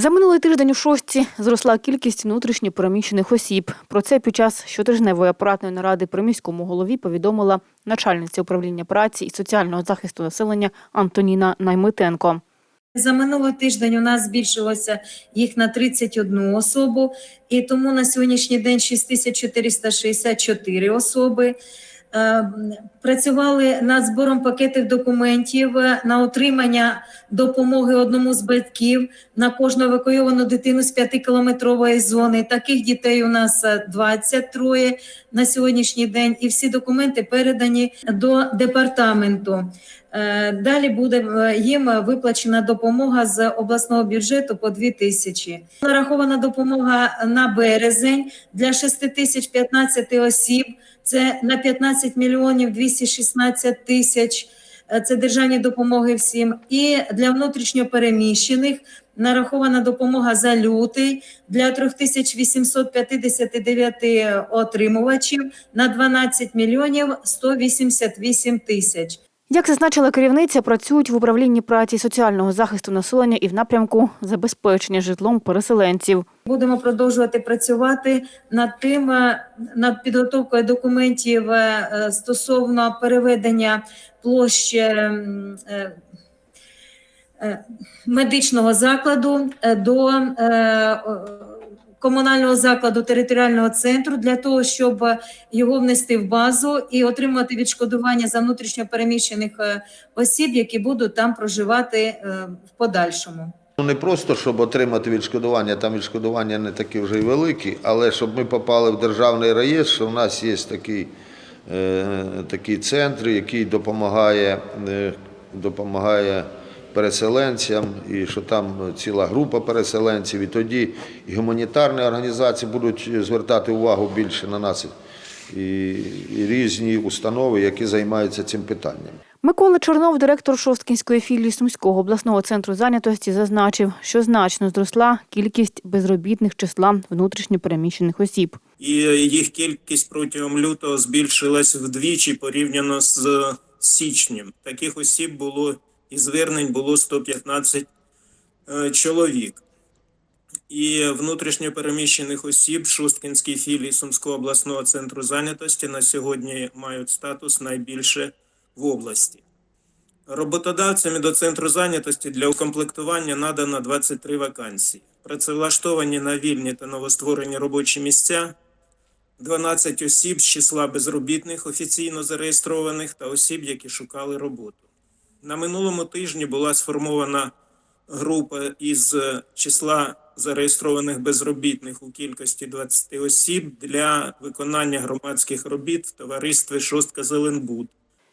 За минулий тиждень у шостці зросла кількість внутрішньо переміщених осіб. Про це під час щотижневої апаратної наради при міському голові повідомила начальниця управління праці і соціального захисту населення Антоніна Наймитенко. За минулий тиждень у нас збільшилося їх на 31 особу, і тому на сьогоднішній день 6464 особи. Е, Працювали над збором пакетів документів е, на отримання допомоги одному з батьків на кожну евакуйовану дитину з 5-кілометрової зони. Таких дітей у нас е, 23 на сьогоднішній день, і всі документи передані до департаменту. Е, Далі буде е, їм виплачена допомога з обласного бюджету по 2 тисячі. Нарахована допомога на березень для 6 тисяч 15 осіб. Це на 15 мільйонів 216 тисяч. Е, Це державні допомоги всім. І для внутрішньопереміщених нарахована допомога за лютий для 3859 отримувачів на 12 мільйонів 188 тисяч. Як зазначила керівниця, працюють в управлінні праці соціального захисту населення і в напрямку забезпечення житлом переселенців. Будемо продовжувати працювати над тим, е, над підготовкою документів е, е, стосовно переведення е, медичного закладу до комунального закладу територіального центру для того, щоб його внести в базу і отримати відшкодування за внутрішньо переміщених е, осіб, які будуть там проживати е, в подальшому. Ну, не просто, щоб отримати відшкодування, там відшкодування не такі вже й великі, але щоб ми попали в державний реєстр, що в нас є такий, е, такий центр, який допомагає, е, допомагає переселенцям, і що там ціла група переселенців, і тоді і гуманітарні організації будуть звертати увагу більше на нас, і, і різні установи, які займаються цим питанням. Микола Чорнов, директор Шосткінської філії Сумського обласного центру зайнятості, зазначив, що значно зросла кількість безробітних числа внутрішньо переміщених осіб. і їх кількість протягом лютого збільшилась вдвічі порівняно з січнем. Таких осіб було і звернень було 115 е, чоловік. І внутрішньо переміщених осіб Шосткінській філії Сумського обласного центру зайнятості на сьогодні мають статус найбільше в області. Роботодавцями до центру зайнятості для укомплектування надано 23 вакансії. Працевлаштовані на вільні та новостворені робочі місця 12 осіб з числа безробітних офіційно зареєстрованих та осіб, які шукали роботу. На минулому тижні була сформована група із е, числа зареєстрованих безробітних у кількості 20 осіб для виконання громадських робіт в товаристві Шостка Зеленбуд.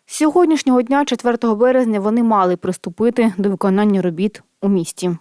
З сьогоднішнього дня, 4 березня, вони мали приступити до виконання робіт у місті.